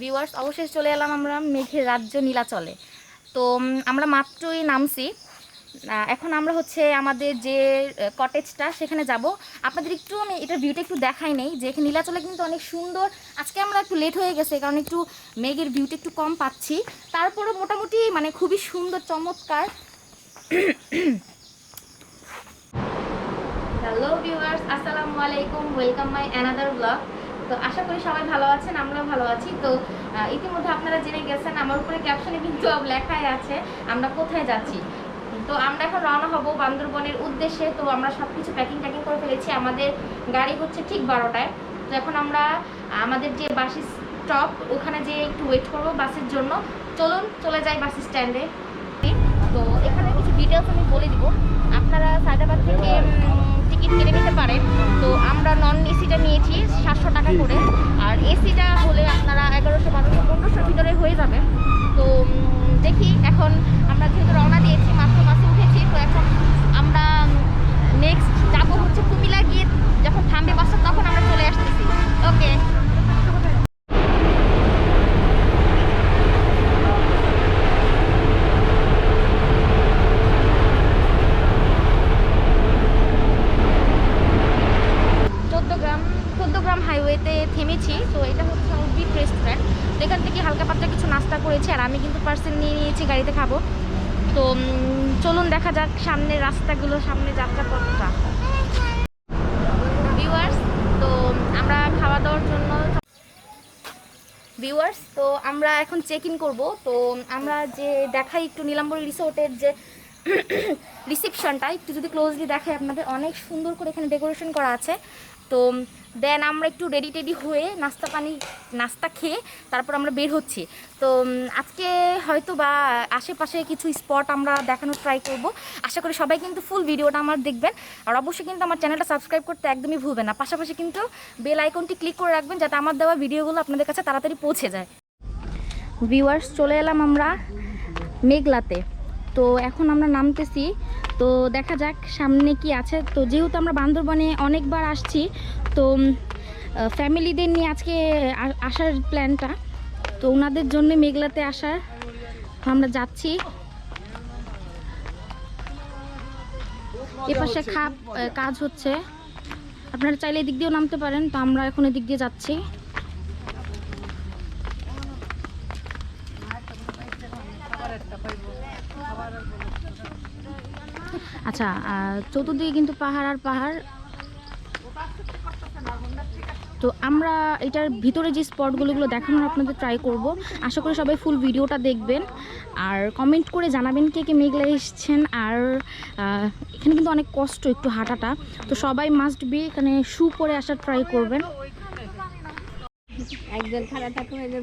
Viewers অবশেষ চলে এলাম আমরা মেঘের রাজ্য নীলাচলে। তো আমরা মাত্রই নামছি। এখন আমরা হচ্ছে আমাদের যে কটেজটা সেখানে যাব। আপনাদের একটু আমি এটার ভিউটা একটু দেখাই নেই, যে এখানে নীলাচলে কিন্তু অনেক সুন্দর। আজকে আমরা একটু লেট হয়ে গেছে, কারণ একটু মেঘের ভিউটা একটু কম পাচ্ছি। তারপরও মোটামুটি মানে খুবই সুন্দর, চমৎকার। হ্যালো ভিউয়ার্স আসসালামু আলাইকুম ওয়েলকাম মাই অ্যানাদার ব্লগ তো আশা করি সবাই ভালো আছেন, আমরাও ভালো আছি। তো ইতিমধ্যে আপনারা জেনে গেছেন, আমার উপরে ক্যাপশনে কিন্তু লেখাই আছে, আমরা কোথায় যাচ্ছি? তো আমরা এখন রওনা হব বান্দরবনের উদ্দেশ্যে। তো আমরা সব কিছু প্যাকিং ট্যাকিং করে ফেলেছি। আমাদের গাড়ি হচ্ছে ঠিক বারোটায়। তো এখন আমরা, আমাদের যে বাস স্টপ ওখানে যে একটু ওয়েট করব বাসের জন্য। চলুন, চলে যাই বাস স্ট্যান্ডে তো এখানে কিছু ডিটেলস আমি বলে দিব। আপনারা সায়দাবাদ থেকে টিকিট কেটে নিতে পারেন। তো আমরা নন এসিটা নিয়েছি সাতশো টাকা করে। আর এসিটা হলে আপনারা এগারোশো বারোশো পনেরোশোর ভিতরে হয়ে যাবে। তো দেখি এখন আমরা যেহেতু রওনা দিয়েছি মাত্র মাসে উঠেছি তো এখন আমরা নেক্সট যাব হচ্ছে কুমিলা গিয়ে যখন থামবে বাসটা তখন আমরা চলে আসতেছি। ওকে চোদ্দগ্রাম চোদ্দগ্রাম হাইওয়েতে থেমেছি তো এটা হচ্ছে আমার বিপ রেস্টুরেন্ট তো এখান থেকে হালকা পাতলা কিছু নাস্তা করেছি, আর আমি কিন্তু পার্সেল নিয়ে নিয়েছি, গাড়িতে খাব। তো চলুন দেখা যাক সামনের রাস্তাগুলো সামনে যাত্রাপথটা। ভিউয়ার্স তো, আমরা খাওয়া দাওয়ার জন্য ভিউয়ার্স তো, আমরা এখন চেক ইন করব। তো, আমরা যে দেখাই একটু নীলাম্বরী রিসোর্টের যে রিসেপশনটা একটু যদি ক্লোজলি দেখাই আপনাদের, অনেক সুন্দর করে এখানে ডেকোরেশন করা আছে। তো দেন আমরা একটু রেডি টেডি হয়ে নাস্তা পানি, নাস্তা খেয়ে তারপর আমরা বের হচ্ছি। তো আজকে হয়তো বা আশেপাশে কিছু স্পট আমরা দেখানোর ট্রাই করব। আশা করি সবাই কিন্তু ফুল ভিডিওটা আমার দেখবেন। আর অবশ্যই কিন্তু আমার চ্যানেলটা সাবস্ক্রাইব করতে একদমই ভুলবেন না। পাশাপাশি কিন্তু বেল আইকনটি ক্লিক করে রাখবেন যাতে আমার দেওয়া ভিডিওগুলো আপনাদের কাছে তাড়াতাড়ি পৌঁছে যায়। ভিউয়ার্স চলে এলাম আমরা মেঘলাতে। তো এখন আমরা নামতেছি তো দেখা যাক, সামনে কি আছে। তো যেহেতু আমরা বান্দরবনে অনেকবার আসছি, তো ফ্যামিলিদের নিয়ে আজকে আসার প্ল্যানটা। তো ওনাদের জন্য মেঘলাতে আসার আমরা যাচ্ছি। এপাশে খাপ কাজ হচ্ছে। আপনারা চাইলে এদিক দিয়েও নামতে পারেন, তো আমরা এখন এদিক দিয়ে যাচ্ছি। আচ্ছা চতুর্দিকে কিন্তু পাহাড় আর পাহাড়। তো আমরা এটার ভিতরে যে স্পটগুলোগুলো দেখানোর আপনাদের ট্রাই করব। আশা করি সবাই ফুল ভিডিওটা দেখবেন। আর কমেন্ট করে জানাবেন কে কে মেঘলা এসছেন। আর এখানে কিন্তু অনেক কষ্ট একটু হাঁটাটা। তো সবাই মাস্ট বি এখানে শু পরে আসার ট্রাই করবেন। একজন খারাপ থাকলে এদের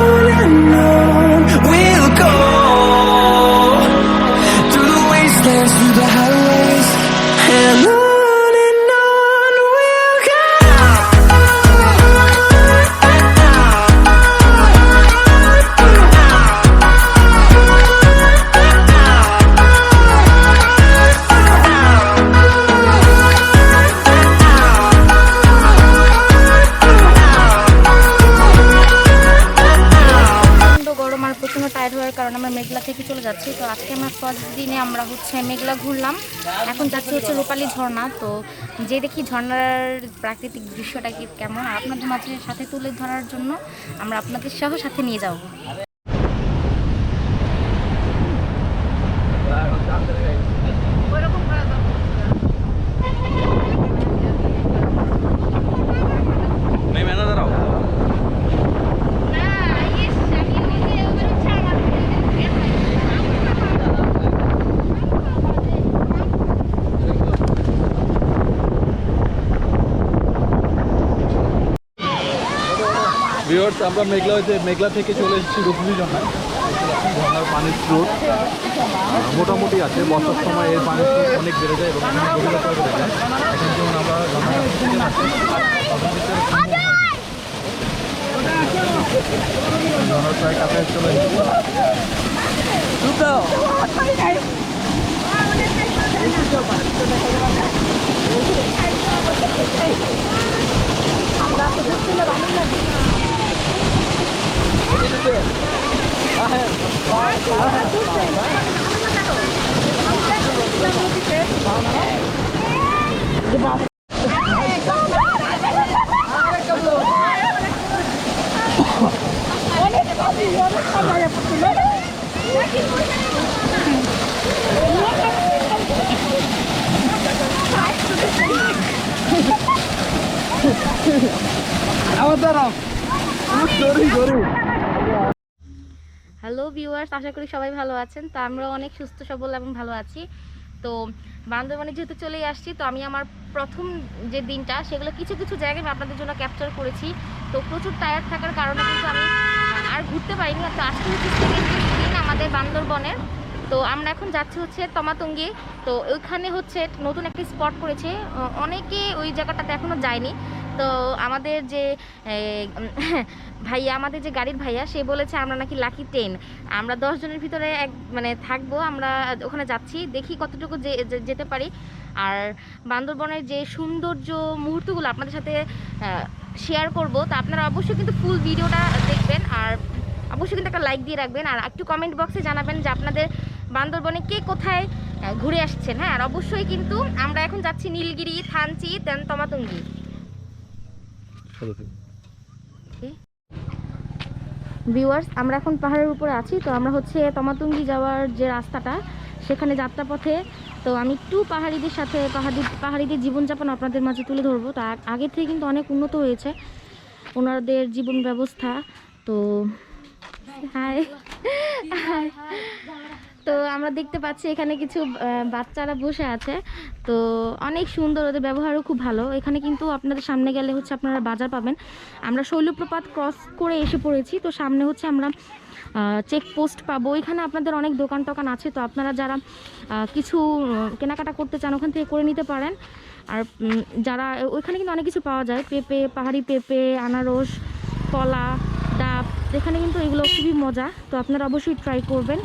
দিনে আমরা হচ্ছে মেঘলা ঘুরলাম। এখন যাচ্ছি হচ্ছে রূপালী ঝর্ণা। তো যে দেখি ঝর্ণার প্রাকৃতিক দৃশ্যটা কি কেমন? আর আপনাদের মাঝে সাথে তুলে ধরার জন্য আমরা আপনাদের সহ সাথে নিয়ে যাব। ভিউয়ার্স আমরা মেঘলা হইতে মেঘলা থেকে চলে এসেছি রূপনী ঝর্ণায় ঝর্ণার পানির স্রোত মোটামুটি আছে। বর্ষার সময় এর পানির স্রোত অনেক বেড়ে যায় এবং অনেক গভীরতা বেড়ে যায়। এখন যেমন আমরা ঝর্ণার কাছে থেকে যাচ্ছি, ঝর্ণার প্রায় কাছাকাছি চলে এসেছি হ্যালো ভিউয়ার্স আশা করি সবাই ভালো আছেন। তো আমরা অনেক সুস্থ, সবল এবং ভালো আছি। তো বান্দরবানে যেহেতু চলেই আসছি, তো আমি আমার প্রথম যে দিনটা, সেগুলো কিছু কিছু জায়গায় আমি আপনাদের জন্য ক্যাপচার করেছি। তো প্রচুর টায়ার থাকার কারণে কিন্তু আমি আর ঘুরতে পারিনি। তো আজকে হচ্ছে সেকেন্ড দিন আমাদের বান্দরবনের। তো আমরা এখন যাচ্ছি হচ্ছে তমাতঙ্গি। তো ওইখানে হচ্ছে নতুন একটা স্পট করেছে। অনেকে ওই জায়গাটাতে এখনও যায়নি। তো আমাদের যে ভাইয়া, আমাদের যে গাড়ির ভাইয়া, সে বলেছে আমরা নাকি লাকি টেন আমরা দশ জনের ভিতরে এক মানে থাকব, আমরা ওখানে যাচ্ছি, দেখি কতটুকু যে- যেতে পারি। আর বান্দরবনের যে সৌন্দর্য মুহূর্তগুলো আপনাদের সাথে শেয়ার করব, তা আপনারা অবশ্যই কিন্তু ফুল ভিডিওটা দেখবেন। আর অবশ্যই কিন্তু একটা লাইক দিয়ে রাখবেন। আর একটু কমেন্ট বক্সে জানাবেন যে আপনাদের বান্দরবনে কে কোথায় ঘুরে আসছেন হ্যাঁ? আর অবশ্যই কিন্তু আমরা এখন যাচ্ছি নীলগিরি থানচি দেন তমাতঙ্গি। ভিউয়ার্স আমরা এখন পাহাড়ের উপরে আছি তো আমরা হচ্ছে তমাতুঙ্গি যাওয়ার যে রাস্তাটা সেখানে যাত্রাপথে তো আমি একটু পাহাড়িদের সাথে পাহাড়ি পাহাড়িদের জীবনযাপন আপনাদের মাঝে তুলে ধরবো। তা আগের থেকে কিন্তু অনেক উন্নত হয়েছে ওনাদের জীবন ব্যবস্থা। তো হাই হাই তো আমরা দেখতে পাচ্ছি এখানে কিছু বাচ্চারা বসে আছে। তো অনেক সুন্দর, ওদের ব্যবহারও খুব ভালো। এখানে কিন্তু আপনাদের সামনে গেলে হচ্ছে আপনারা বাজার পাবেন। আমরা শৈলপ্রপাত ক্রস করে এসে পড়েছি। তো সামনে হচ্ছে আমরা চেকপোস্ট পাবো। এখানে আপনাদের অনেক দোকান টোকান আছে। তো আপনারা যারা কিছু কেনাকাটা করতে চান, ওখান থেকে করে নিতে পারেন। আর যারা, ওইখানে কিন্তু অনেক কিছু পাওয়া যায়। পেঁপে, পাহাড়ি পেঁপে, আনারস, কলা, ডাব। এখানে কিন্তু এগুলো খুবই মজা। তো আপনারা অবশ্যই ট্রাই করবেন।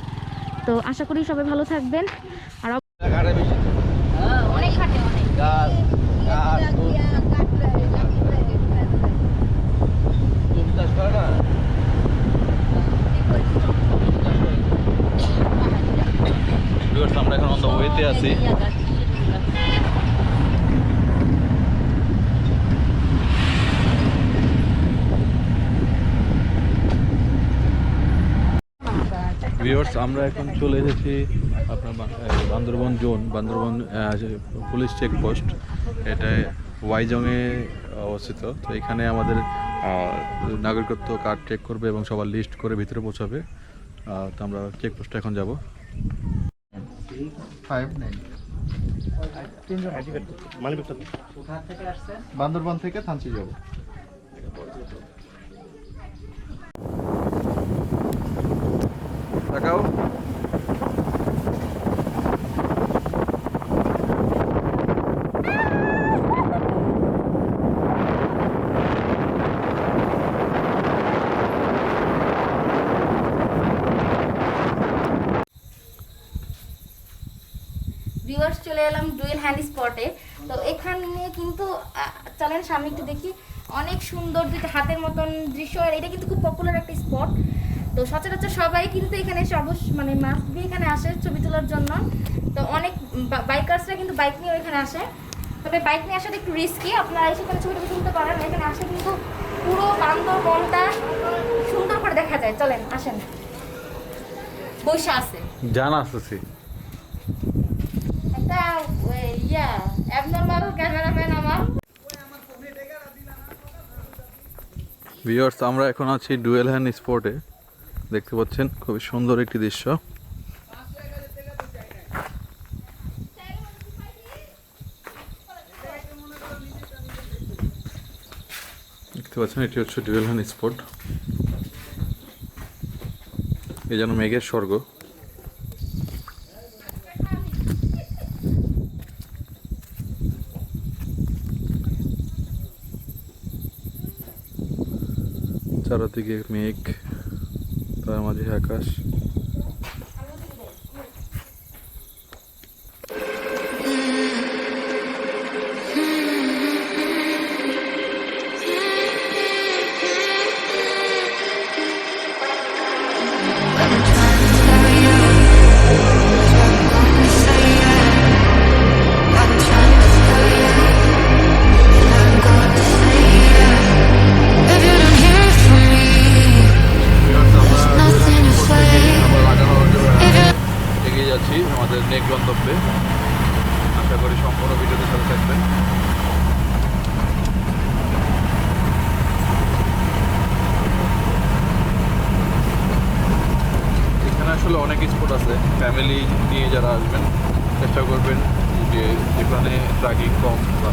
তো আশা করি সবাই ভালো থাকবেন। আর অব- অনেক হাঁটে অনেক ভিউয়ার্স আমরা এখন অন দ্য ওয়েতে আছি ভিউয়ার্স আমরা এখন চলে এসেছি আপনার Bandarban zone Bandarban police checkpost এটা ওয়াইজংয়ে অবস্থিত। তো এখানে আমাদের নাগরিকত্ব কার্ড চেক করবে এবং সবার লিস্ট করে ভিতরে পৌঁছাবে। তো আমরা চেকপোস্টে এখন যাব। ফাইভ নাইন বান্দরবান থেকে থানচি যাব। তাকাও ভিউয়ার্স চলে এলাম ডুয়েল হ্যান্ড স্পটে তো এখানে কিন্তু চলেন সামনে একটু দেখি। অনেক সুন্দর দুইটা হাতের মতন দৃশ্য, আর এটা কিন্তু খুব পপুলার একটা স্পট তো সচরাচর সবাই কিন্তু এখানে এসে অবশ্য মানে মাস্ট বি এখানে আসে ছবি তোলার জন্য। তো অনেক বাইকার্সরা কিন্তু বাইক নিয়ে এখানে আসে। তবে বাইক নিয়ে আসাটা একটু রিস্কি আপনারা এসে এখানে ছবি টবি তুলতে পারেন। এখানে আসে কিন্তু পুরো বান্দরবনটা সুন্দর করে দেখা যায়। চলেন আসেন। বৈশা আছে। জানা আসতেছি। একটা ওই, ইয়া অ্যাবনর্মাল ক্যামেরাম্যান আমার। ভিউয়ার্স আমরা এখন আছি ডুয়েল হ্যান্ড স্পটে দেখতে পাচ্ছেন, খুবই সুন্দর একটি দৃশ্য। দেখতে পাচ্ছেন, এটি হচ্ছে ডুয়েল হ্যান্ড স্পট এ যেন মেঘের স্বর্গ। চারদিকে মেঘ। তার মাঝে আকাশ। ফ্যামিলি নিয়ে যারা আসবেন, চেষ্টা করবেন যে যেখানে ট্রাকিং কম বা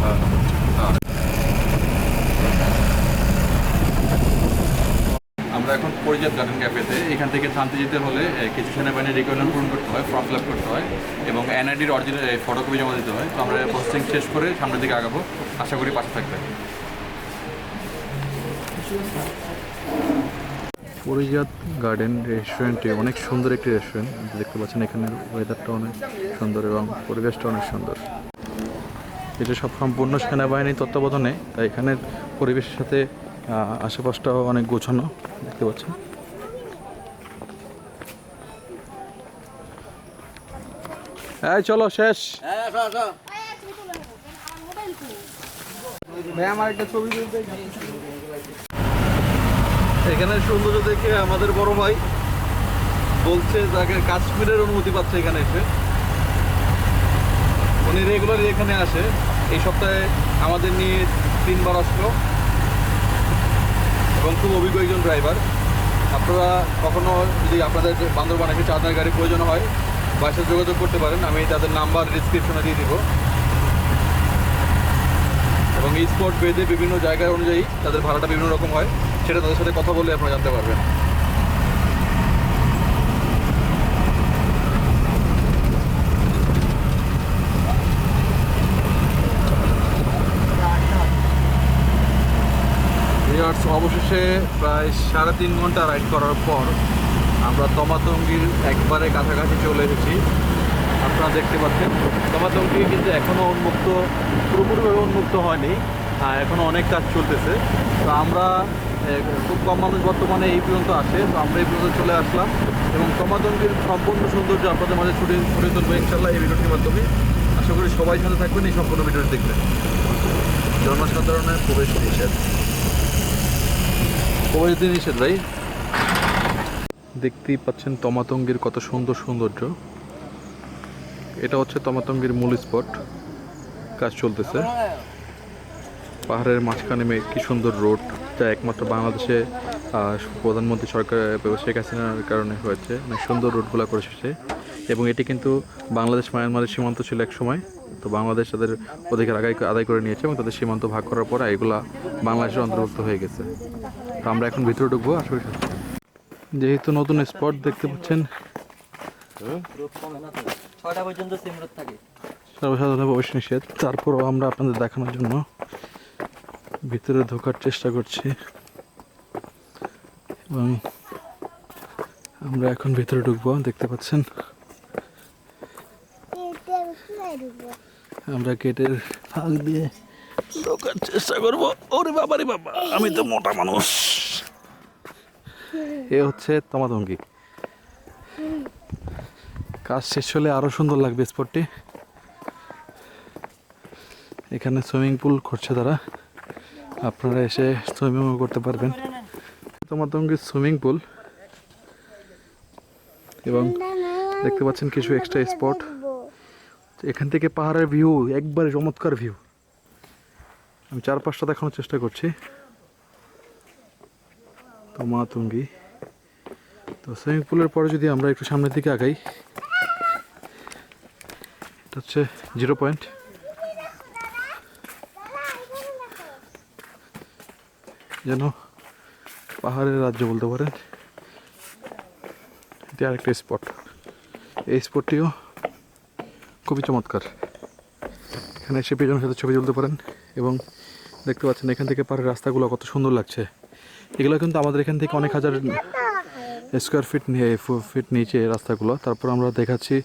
আমরা এখন পরিজাত গার্ডেন ক্যাফেতে, এখান থেকে শান্তি যেতে হলে কিছু সেনাবাহিনীর রিকোয়ারমেন্ট পূরণ করতে হয় ফর্ম ফিল করতে হয়, এবং এনআইডির অরিজিনাল ফটোকপি জমা দিতে হয়। তো আমরা প্রসেসিং শেষ করে সামনের দিকে আগাবো। আশা করি পাশে থাকবে পরিজাত গার্ডেন রেস্টুরেন্টটি অনেক সুন্দর একটি রেস্টুরেন্ট। দেখতে পাচ্ছেন এখানের ওয়েদারটা অনেক সুন্দর এবং পরিবেশটা অনেক সুন্দর। এটা সব সম্পূর্ণ সেনাবাহিনীর তত্ত্বাবধানে তাই এখানের পরিবেশের সাথে আহ, আশেপাশটাও অনেক গোছানো দেখতে পাচ্ছেন। এই চলো শেষ। এখানে সৌন্দর্য দেখে আমাদের বড় ভাই বলছে তাকে কাশ্মীরের অনুমতি পাচ্ছে এখানে এসে। উনি রেগুলারলি এখানে আসে। এই সপ্তাহে আমাদের নিয়ে তিনবার আসলো। এবং খুব অভিজ্ঞ একজন ড্রাইভার আপনারা কখনো যদি আপনাদের বান্দরবান এসে চাঁদনার গাড়ি প্রয়োজন হয় বাসায় যোগাযোগ করতে পারেন। আমি তাদের নাম্বার ডিসক্রিপশনে দিয়ে দিব। এই স্পট বেঁধে বিভিন্ন জায়গা অনুযায়ী তাদের ভাড়াটা বিভিন্ন রকম হয়, সেটা তাদের সাথে কথা বলে আপনারা জানতে পারবেন। অবশেষে প্রায় সাড়ে তিন ঘণ্টা রাইড করার পর আমরা তমাতঙ্গির একবারে কাছাকাছি চলে এসেছি। আপনারা দেখতে পাচ্ছেন। তমাতঙ্গি কিন্তু এখনও উন্মুক্ত, পুরোপুরিভাবে উন্মুক্ত হয়নি। আর এখনও অনেক কাজ চলতেছে। তো আমরা খুব কম মানুষ বর্তমানে এই পর্যন্ত আসে তো আমরা এই পর্যন্ত চলে আসলাম। এবং তমাতঙ্গির সম্পূর্ণ সৌন্দর্য আপনাদের মাঝে ছুটে ছুটে তুলবো ইনশাল্লাহ এই ভিডিওটির মাধ্যমে। আশা করি সবাই সাথে থাকবেন, এই সম্পূর্ণ ভিডিওটি দেখবেন। জনসাধারণের প্রবেশ নিষেধ। প্রবেশ নিষেধ, ভাই। দেখতেই পাচ্ছেন তমাতঙ্গির কত সুন্দর সৌন্দর্য। এটা হচ্ছে তমাতঙ্গির মূল স্পট। কাজ চলতেছে। পাহাড়ের মাঝখানে মে- কি সুন্দর রোড, যা একমাত্র বাংলাদেশে প্রধানমন্ত্রী সরকার, শেখ হাসিনার কারণে হয়েছে। অনেক সুন্দর রোডগুলো করেছে এবং এটি কিন্তু বাংলাদেশ মায়ানমারের সীমান্ত ছিল এক সময়। তো বাংলাদেশ তাদের অধিকার আদায় আদায় করে নিয়েছে এবং তাদের সীমান্ত ভাগ করার পর এগুলা বাংলাদেশের অন্তর্ভুক্ত হয়ে গেছে। তো আমরা এখন ভিতরে ঢুকবো করি যেহেতু নতুন স্পট দেখতে পাচ্ছেন ছটা পর্যন্ত সিম রোড থাকে। সর্বসাধারণ প্রবেশ নিষেধ। তারপরও আমরা আপনাদের দেখানোর জন্য ভিতরে ঢোকার চেষ্টা করছি। এবং আমরা এখন ভিতরে ঢুকবো দেখতে পাচ্ছেন? আমরা গেটের ফাঁক দিয়ে ঢোকার চেষ্টা করব। ওরে বাবা রে বাবা আমি তো মোটা মানুষ। এ হচ্ছে তমাতঙ্গি। কাজ শেষ হলে আরও সুন্দর লাগবে স্পটটি। এখানে সুইমিং পুল করছে তারা। আপনারা এসে সুইমিংও করতে পারবেন। তমাতঙ্গির সুইমিং পুল। এবং দেখতে পাচ্ছেন কিছু এক্সট্রা স্পট এখান থেকে পাহাড়ের ভিউ একবারে চমৎকার ভিউ আমি চার পাঁচটা দেখানোর চেষ্টা করছি। তমাতঙ্গি তো সুইমিং পুলের পরে যদি আমরা একটু সামনের দিকে আগাই হচ্ছে জিরো পয়েন্ট। যেন পাহাড়ের রাজ্য বলতে পারেন। এটি আরেকটা স্পট এই স্পটটিও খুবই চমৎকার। এখানে এসে পেজনের সাথে ছবি তুলতে পারেন এবং দেখতে পাচ্ছেন এখান থেকে পাহাড়ের রাস্তাগুলো কত সুন্দর লাগছে। এগুলো কিন্তু আমাদের এখান থেকে অনেক হাজার স্কোয়ার ফিট ফিট নিচে রাস্তাগুলো। তারপর আমরা দেখাচ্ছি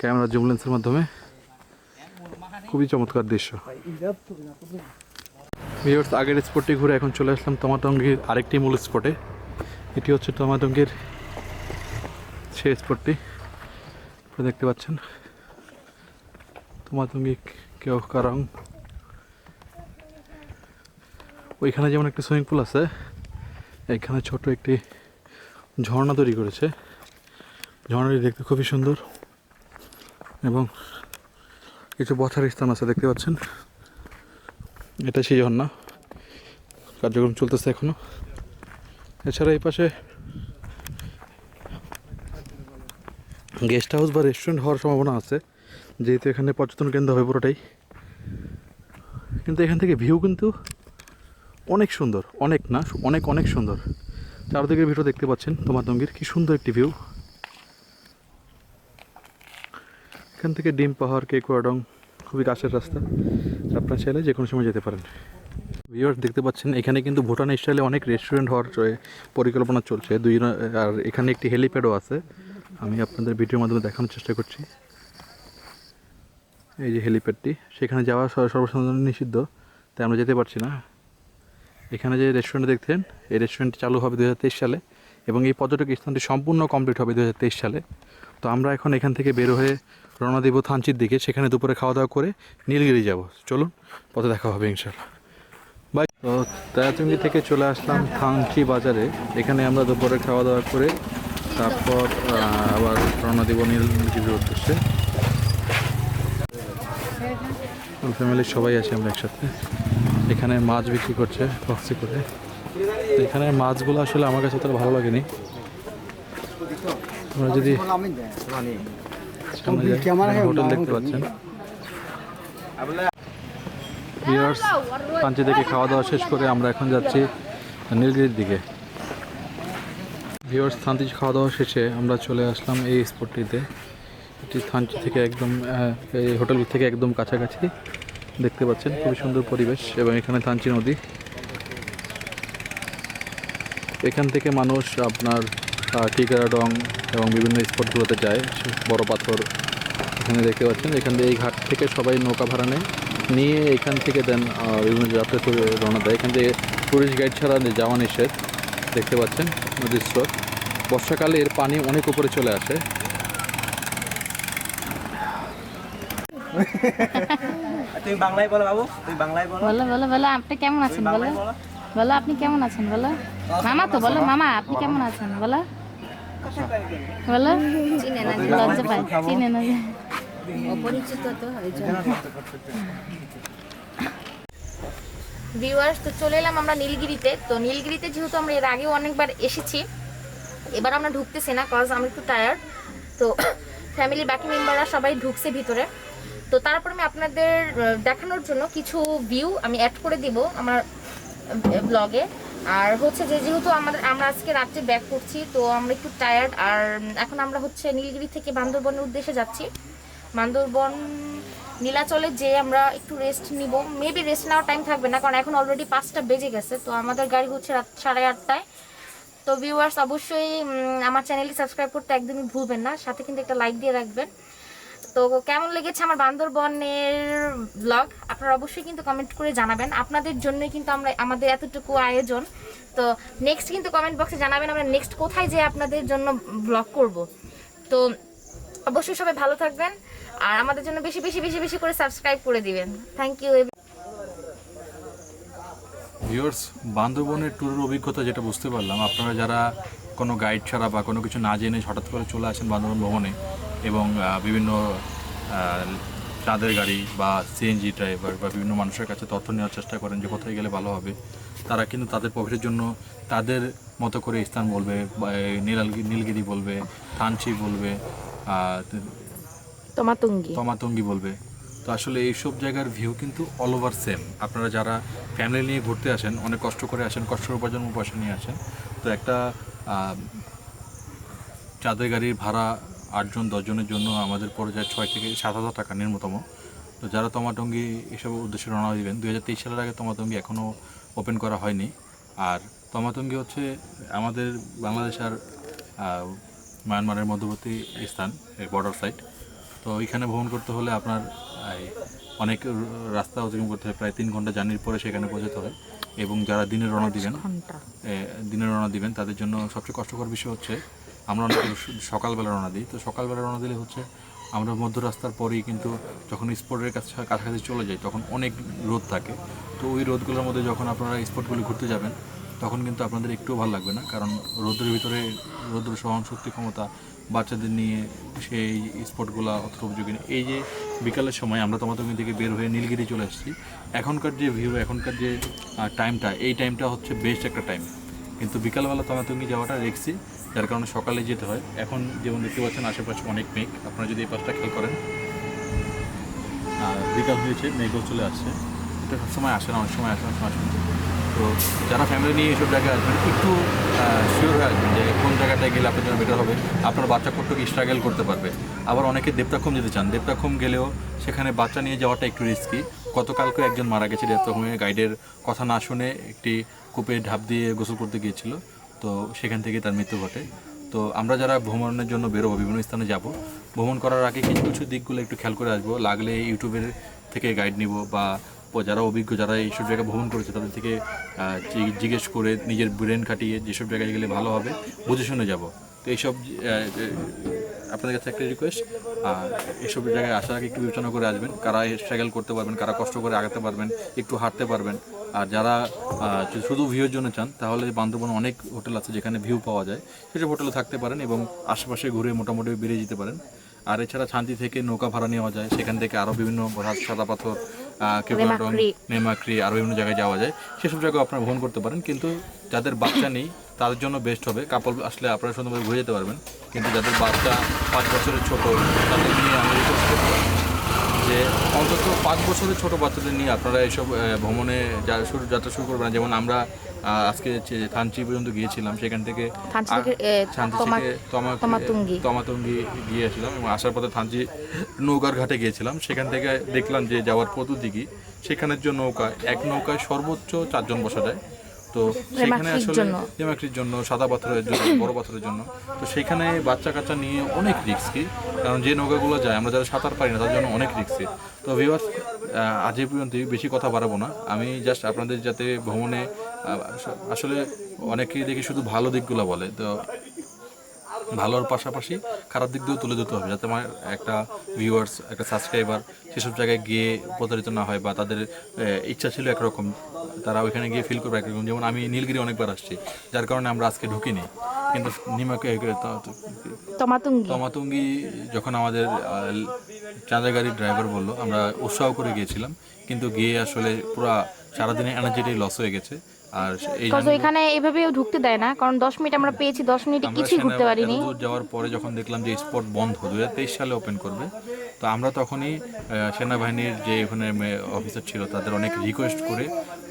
ক্যামেরা জুম লেন্সের মাধ্যমে। খুবই চমৎকার দৃশ্য। ভিউয়ার্স আগের স্পটটি ঘুরে এখন চলে আসলাম তমাতঙ্গির আরেকটি মূল স্পটে এটি হচ্ছে তমাতঙ্গির সেই স্পটটি দেখতে পাচ্ছেন। তমাতঙ্গি কেউ কারং। ওইখানে যেমন একটা সুইমিং পুল আছে এখানে ছোট একটি ঝর্ণা তৈরি করেছে। ঝর্ণাটি দেখতে খুবই সুন্দর এবং কিছু বসার স্থান আছে, দেখতে পাচ্ছেন। এটা সেই ঝর্ণা। কার্যক্রম চলতেছে এখনও। এছাড়া এই পাশে গেস্ট হাউস বা রেস্টুরেন্ট হওয়ার সম্ভাবনা আছে। যেহেতু এখানে পর্যটন কেন্দ্র হবে পুরোটাই। কিন্তু এখান থেকে ভিউ কিন্তু অনেক সুন্দর। অনেক না, অনেক অনেক সুন্দর। চারদিকের ভিডিও দেখতে পাচ্ছেন তোমার দঙ্গির কি সুন্দর একটি ভিউ। এখান থেকে ডিম, পাহাড় কেকুয়াডং খুবই কাছের রাস্তা। আপনার চাইলে যে কোনো সময় যেতে পারেন। ভিউয়ার্স দেখতে পাচ্ছেন, এখানে কিন্তু ভুটান স্টাইলে অনেক রেস্টুরেন্ট হওয়ার পরিকল্পনা চলছে। দুই আর এখানে একটি হেলিপ্যাডও আছে। আমি আপনাদের ভিডিওর মাধ্যমে দেখানোর চেষ্টা করছি। এই যে হেলিপ্যাডটি সেখানে যাওয়া সর- সর্বসাধারণ নিষিদ্ধ, তাই আমরা যেতে পারছি না। এখানে যে রেস্টুরেন্ট দেখছেন এই রেস্টুরেন্টটি চালু হবে দুই হাজার তেইশ সালে এবং এই পর্যটক স্থানটি সম্পূর্ণ কমপ্লিট হবে দুই হাজার তেইশ সালে। তো আমরা এখন এখান থেকে বের হয়ে রওনা দেব থানচির দিকে, সেখানে দুপুরে খাওয়া দাওয়া করে নীলগিরি যাব। চলুন, পথে দেখা হবে ইনশাল্লাহ বাই। তো তেরাচুঙ্গি থেকে চলে আসলাম থানচি বাজারে। এখানে আমরা দুপুরে খাওয়া দাওয়া করে তারপর আবার রওনা দেব নীলগিরির উদ্দেশ্যে। ফ্যামিলির সবাই আছে আমরা একসাথে। এখানে মাছ বিক্রি করছে বক্সি করে। তো এখানে মাছগুলো আসলে আমার কাছে অতটা ভালো লাগেনি। আমরা যদি সামনে যাই, হোটেল দেখতে পাচ্ছেন। ভিউয়ার্স পাঞ্চি থেকে খাওয়া দাওয়া শেষ করে আমরা এখন যাচ্ছি নীলগিরির দিকে। ভিউয়ার্স থানচি খাওয়া দাওয়া শেষে আমরা চলে আসলাম এই স্পটটিতে এটি থানচি থেকে একদম আহ, এই হোটেল থেকে একদম কাছাকাছি। দেখতে পাচ্ছেন খুবই সুন্দর পরিবেশ এবং এখানে থানচি নদী। এখান থেকে মানুষ আপনার টিকারাডং এবং বিভিন্ন স্পটগুলোতে যায়। বড় পাথর এখানে দেখতে পাচ্ছেন। এখান থেকে এই ঘাট থেকে সবাই নৌকা ভাড়া নেয়। নিয়ে এখান থেকে দেন আহ, বিভিন্ন যাত্রা করে রওনা দেয়। এখান থেকে টুরিস্ট গাইড ছাড়া যাওয়া নিষেধ দেখতে পাচ্ছেন নদীর স্রোত বর্ষাকালে এর পানি অনেক উপরে চলে আসে। তুমি বাংলায় বলো বাবু তুমি বাংলায় বলো। বলো বলো বলো আপনি কেমন আছেন বলো? বলো। আপনি কেমন আছেন বলো? মামা তো বলো। মামা আপনি কেমন আছেন বলো? বলো? লজ্জা পায়। চিনে না। অপরিচিত তো ভিউয়ার্স তো চলে এলাম আমরা নীলগিরিতে। তো নীলগিরিতে যেহেতু আমরা এর আগেও অনেকবার এসেছি এবার আমরা ঢুকতেছি না কজ আমি একটু টায়ার্ড তো ফ্যামিলির বাকি মেম্বাররা সবাই ঢুকছে ভিতরে। তো তারপর আমি আপনাদের দেখানোর জন্য কিছু ভিউ আমি অ্যাড করে দিব আমার ব্লগে আর হচ্ছে যে যেহেতু আমাদের আমরা আজকে রাত্রে ব্যাক করছি, তো আমরা একটু টায়ার্ড আর এখন আমরা হচ্ছে নীলগিরি থেকে বান্দরবনের উদ্দেশ্যে যাচ্ছি। বান্দরবন, নীলাচলে যে আমরা একটু রেস্ট নিব। মেবি রেস্ট নেওয়ার টাইম থাকবে না, কারণ এখন অলরেডি পাঁচটা বেজে গেছে, তো আমাদের গাড়ি হচ্ছে রাত সাড়ে আটটায়। তো ভিউয়ার্স অবশ্যই আমার চ্যানেলটি সাবস্ক্রাইব করতে একদমই ভুলবেন না। সাথে কিন্তু একটা লাইক দিয়ে রাখবেন। তো কেমন লেগেছে আমার বান্দরবনের ব্লগ আপনারা অবশ্যই কিন্তু কমেন্ট করে জানাবেন। আপনাদের জন্যই কিন্তু আমরা, আমাদের এতটুকু আয়োজন। তো নেক্সট কিন্তু কমেন্ট বক্সে জানাবেন আমরা নেক্সট কোথায় যে আপনাদের জন্য ব্লগ করব। তো অবশ্যই সবাই ভালো থাকবেন আর আমাদের জন্য বেশি বেশি বেশি বেশি করে সাবস্ক্রাইব করে দিবেন। থ্যাংক ইউ ভিউয়ার্স বান্দরবনের ট্যুরের অভিজ্ঞতা যেটা বুঝতে পারলাম, আপনারা যারা কোনো গাইড ছাড়া বা কোনো কিছু না জেনে হঠাৎ করে চলে আসেন বান্দরবন ভ্রমণে এবং বিভিন্ন চাঁদের গাড়ি বা সিএনজি ড্রাইভার বা বিভিন্ন মানুষের কাছে তথ্য নেওয়ার চেষ্টা করেন যে কোথায় গেলে ভালো হবে। তারা কিন্তু তাদের প্রফিটের জন্য তাদের মতো করে স্থান বলবে বা এই নীলালগি নীলগিরি বলবে থানচি বলবে তোমাতুঙ্গি। তমাতঙ্গি বলবে। তো আসলে এইসব জায়গার ভিউ কিন্তু অল ওভার সেম আপনারা যারা ফ্যামিলি নিয়ে ঘুরতে আসেন অনেক কষ্ট করে আসেন কষ্ট উপার্জন পয়সা নিয়ে আসেন তো একটা চাঁদের গাড়ির ভাড়া আটজন দশজনের জন্য আমাদের পড়ে যায় ছয় থেকে সাত হাজার টাকা নিম্নতম তো যারা তমাটঙ্গি এসব উদ্দেশ্যে রওনা দিবেন দু হাজার তেইশ সালের আগে তমাটঙ্গি এখনও ওপেন করা হয়নি। আর তমাতঙ্গি হচ্ছে আমাদের বাংলাদেশ আর মায়ানমারের মধ্যবর্তী স্থান বর্ডার সাইড তো এখানে ভ্রমণ করতে হলে আপনার অনেক রাস্তা অতিক্রম করতে হয়। প্রায় তিন ঘণ্টা জার্নির পরে সেখানে পৌঁছাতে হয়। এবং যারা দিনে রওনা দিবেন এ, দিনে রওনা দিবেন তাদের জন্য সবচেয়ে কষ্টকর বিষয় হচ্ছে আমরা অনেক সকালবেলা রওনা দিই। তো সকালবেলা রওনা দিলে হচ্ছে আমরা মধ্য রাস্তার পরেই কিন্তু যখন স্পটের কাছে কাছাকাছি চলে যাই, তখন অনেক রোদ থাকে। তো ওই রোদগুলোর মধ্যে যখন আপনারা স্পটগুলো ঘুরতে যাবেন, তখন কিন্তু আপনাদের একটুও ভালো লাগবে না। কারণ রোদের ভিতরে রোদ্র সহন শক্তি ক্ষমতা বাচ্চাদের নিয়ে সেই স্পটগুলো অতটা উপযোগী। এই যে বিকালের সময় আমরা তোমাদের থেকে বের হয়ে নীলগিরি চলে এসেছি এখনকার যে ভিউ, এখনকার যে টাইমটা এই টাইমটা হচ্ছে বেস্ট একটা টাইম কিন্তু বিকালবেলা তোমাতুঙ্গি যাওয়াটা রেখছি যার কারণে সকালে যেতে হয়। এখন যেমন দেখতে পাচ্ছেন, আশেপাশে অনেক মেঘ। আপনারা যদি এই পাশটা খেয়াল করেন আর বিকাল হয়েছে, মেঘও চলে আসছে। এটা সবসময় আসে না, অনেক সময় আসে, অনেক সময় তো যারা ফ্যামিলি নিয়ে এইসব জায়গায় আসবেন, একটু শিওর হয়ে আসবেন যে কোন জায়গাটায় গেলে আপনার জন্য বেটার হবে। আপনার বাচ্চা কতটুকু স্ট্রাগল করতে পারবে। আবার অনেকে দেবতাক্ষম যেতে চান। দেবতাক্ষম গেলেও সেখানে বাচ্চা নিয়ে যাওয়াটা একটু রিস্কি গতকালকে একজন মারা গেছে দেবতাক্ষমে। গাইডের কথা না শুনে একটি কূপে ঢাপ দিয়ে গোসল করতে গিয়েছিল। তো সেখান থেকে তার মৃত্যু ঘটে। তো আমরা যারা ভ্রমণের জন্য বেরোবো, বিভিন্ন স্থানে যাব, ভ্রমণ করার আগে কিছু কিছু দিকগুলো একটু খেয়াল করে আসব। লাগলে ইউটিউবের থেকে গাইড নিব বা যারা অভিজ্ঞ, যারা এইসব জায়গায় ভ্রমণ করেছে, তাদের থেকে জিজ্ঞেস করে নিজের ব্রেন খাটিয়ে যেসব জায়গায় গেলে ভালো হবে, বুঝে শুনে যাব। তো এইসব আপনাদের কাছে একটা রিকোয়েস্ট আর এইসব জায়গায় আসার আগে একটু বিবেচনা করে আসবেন। কারা স্ট্রাগল করতে পারবেন, কারা কষ্ট করে আগাতে পারবেন, একটু হাঁটতে পারবেন। আর যারা শুধু ভিউর জন্য চান তাহলে বান্দরবন অনেক হোটেল আছে যেখানে ভিউ পাওয়া যায়। সেসব হোটেলে থাকতে পারেন এবং আশেপাশে ঘুরে মোটামুটি বেরিয়ে যেতে পারেন। আর এছাড়া শান্তি থেকে নৌকা ভাড়া নেওয়া যায় সেখান থেকে আরও বিভিন্ন সাদা পাথর কেবলটং নেমাক্রি। নেমাক্রি আরও বিভিন্ন জায়গায় যাওয়া যায়। সেসব জায়গায় আপনারা ভ্রমণ করতে পারেন কিন্তু যাদের বাচ্চা নেই তাদের জন্য বেস্ট হবে। কাপল আসলে আপনারা সুন্দরভাবে ঘুরে যেতে পারবেন। কিন্তু যাদের বাচ্চা পাঁচ বছরের ছোট তাদের নিয়ে আমি রিকোয়েস্ট করব যে অন্তত পাঁচ বছরের ছোট বাচ্চাদের নিয়ে আপনারা এইসব ভ্রমণে যা শুরু যাত্রা শুরু করবেন যেমন আমরা আজকে থানচি পর্যন্ত গিয়েছিলাম সেখান থেকে। তমাতুঙ্গি। গিয়েছিলাম এবং আসার পথে থানচি নৌকার ঘাটে গিয়েছিলাম। সেখান থেকে দেখলাম যে যাওয়ার পদ্ধতি কি সেখানের যে নৌকা এক নৌকায় সর্বোচ্চ চারজন বসা যায়। তো সেখানে আসলে জন্য। জন্য সাদা পাথরের জন্য বড় পাথরের জন্য। তো সেখানে বাচ্চা কাচ্চা নিয়ে অনেক রিস্কি কারণ যে নৌকাগুলো যায় আমরা যারা সাঁতার পারি না তার জন্য অনেক রিস্কি। তো ভিউয়ার্স আজ এই পর্যন্ত বেশি কথা বাড়াবো না। আমি জাস্ট আপনাদের যাতে ভ্রমণে আসলে অনেকেই দেখি শুধু ভালো দিকগুলো বলে। তো ভালোর পাশাপাশি খারাপ দিক দিয়েও তুলে ধরতে হবে যাতে আমার একটা ভিউয়ার্স একটা সাবস্ক্রাইবার সেসব জায়গায় গিয়ে প্রতারিত না হয় বা তাদের ইচ্ছা ছিল একরকম তারা ওইখানে গিয়ে ফিল করবে একরকম। যেমন আমি নীলগিরি অনেকবার আসছি যার কারণে আমরা আজকে ঢুকিনি। কিন্তু নিমাকে তোমাতুঙ্গি। তমাতুঙ্গি যখন আমাদের চাঁদা গাড়ির ড্রাইভার বলল আমরা উৎসাহ করে গিয়েছিলাম কিন্তু গিয়ে আসলে পুরো সারাদিনের এনার্জিটাই লস হয়ে গেছে। আর এই জন্য- ওইখানে এভাবেও ঢুকতে দেয় না কারণ দশ মিনিট আমরা পেয়েছি দশ মিনিটে কিছুই ঘুরতে পারিনি। যাওয়ার পরে যখন দেখলাম যে স্পট বন্ধ দু হাজার তেইশ সালে ওপেন করবে তো আমরা তখনই আহ, সেনাবাহিনীর যে ওখানে অফিসার ছিল তাদের অনেক রিকোয়েস্ট করে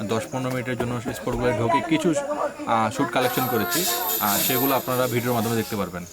দশ পনেরো মিনিটের জন্য স্পটগুলো ঢোকে কিছু শ্যুট কালেকশন করেছি। সেগুলো আপনারা ভিডিওর মাধ্যমে দেখতে পারবেন।